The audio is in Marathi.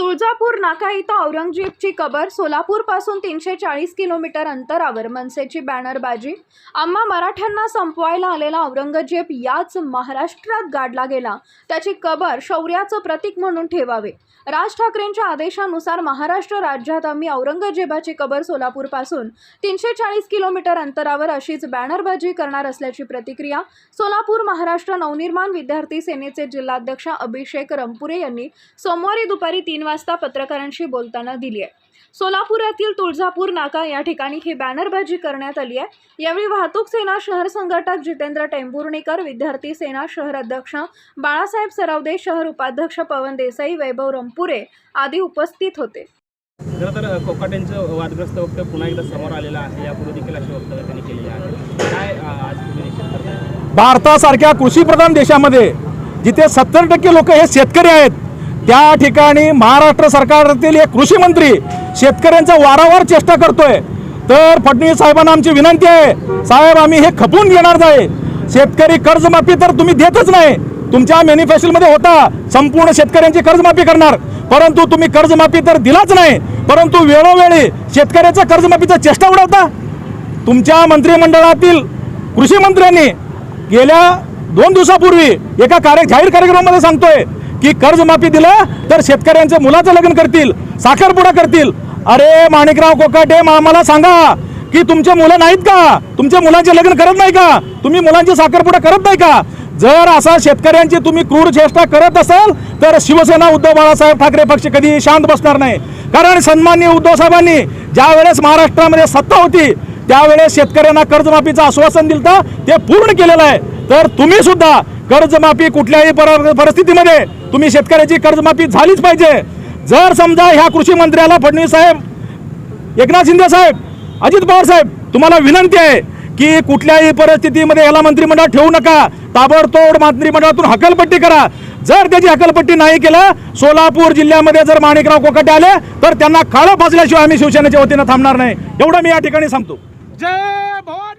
तुळजापूर नाका इथं औरंगजेबची कबर सोलापूरपासून तीनशे चाळीस किलोमीटर अंतरावर मनसेची बॅनरबाजी आम्हा मराठ्यांना संपवायला आलेला औरंगजेब याच महाराष्ट्रात गाडला गेला. त्याची कबर शौर्याचं प्रतीक म्हणून ठेवावे. राज ठाकरेंच्या आदेशानुसार महाराष्ट्र राज्यात आम्ही औरंगजेबाची कबर सोलापूरपासून तीनशे चाळीस किलोमीटर अंतरावर अशीच बॅनरबाजी करणार असल्याची प्रतिक्रिया सोलापूर महाराष्ट्र नवनिर्माण विद्यार्थी सेनेचे जिल्हाध्यक्ष अभिषेक रंपुरे यांनी सोमवारी दुपारी तीन वाजता पत्रकारांशी बोलताना दिली आहे सोलापुरातील तुळजापूर नाका या ठिकाणी ही बॅनरबाजी करण्यात आली आहे. यावेळी वाहतूक सेना शहर संघटक जितेंद्र टेंभुर्णीकर विद्यार्थी सेना शहर अध्यक्ष बाळासाहेब सरावदे शहर उपाध्यक्ष पवन देसाई वैभव रंपुरे आदी उपस्थित होते. खरं तर कोकाटेंचं वादग्रस्त वक्तव्य पुन्हा एकदा समोर आलेलं आहे. यापूर्वी देखील अशी वक्तव्य त्यांनी केलेली आहे. काय आज तुम्ही भारतासारख्या कृषीप्रधान देशामध्ये जिथे सत्तर टक्के लोक हे शेतकरी आहेत त्या ठिकाणी महाराष्ट्र सरकारातील एक कृषी मंत्री शेतकऱ्यांचा वारंवार चेष्टा करतोय. तर फडणवीस साहेबांना आमची विनंती आहे साहेब आम्ही हे खपून घेणार नाही. शेतकरी कर्जमाफी तर तुम्ही देतच नाही. तुमच्या मॅनिफेस्टोमध्ये होता संपूर्ण शेतकऱ्यांची कर्जमाफी करणार. परंतु तुम्ही कर्जमाफी तर दिलाच नाही परंतु वेळोवेळी शेतकऱ्याचा कर्जमाफीचा चेष्टा उडवता तुमच्या मंत्रिमंडळातील कृषी मंत्र्यांनी गेल्या दोन दिवसापूर्वी एका कार्य जाहीर कार्यक्रमामध्ये सांगतोय की कर्जमाफी दिलं तर शेतकऱ्यांचं मुलाचं लग्न करतील साखरपुडा करतील. अरे माणिकराव कोकाटे मा- मला सांगा की तुमचे मुलं नाहीत का? तुमच्या मुलांचे लग्न करत नाही का? तुम्ही मुलांचे साखरपुडा करत नाही का? जर असा शेतकऱ्यांची तुम्ही क्रूर चेष्टा करत असाल तर शिवसेना उद्धव बाळासाहेब ठाकरे पक्ष कधी शांत बसणार नाही. कारण सन्मान्य उद्धव साहेबांनी ज्या वेळेस महाराष्ट्रामध्ये सत्ता होती त्यावेळेस शेतकऱ्यांना कर्जमाफीचं आश्वासन दिलं ते पूर्ण केलेलं आहे. तर तुम्ही सुद्धा कर्जमाफी कुठल्याही पर- परिस्थितीमध्ये तुम्ही शेतकऱ्याची कर्जमाफी झालीच पाहिजे. जर समजा ह्या कृषी मंत्र्याला फडणवीस साहेब एकनाथ शिंदे साहेब अजित पवार साहेब तुम्हाला विनंती आहे की कुठल्याही परिस्थितीमध्ये याला मंत्रिमंडळात ठेवू नका. ताबडतोब मंत्रिमंडळातून हकलपट्टी करा. जर त्याची हकलपट्टी नाही केलं सोलापूर जिल्ह्यामध्ये जर माणिकराव कोकाटे आले तर त्यांना काळं फासल्याशिवाय आम्ही शिवसेनेच्या वतीनं थांबणार नाही. एवढं मी या ठिकाणी सांगतो. जय भाऊ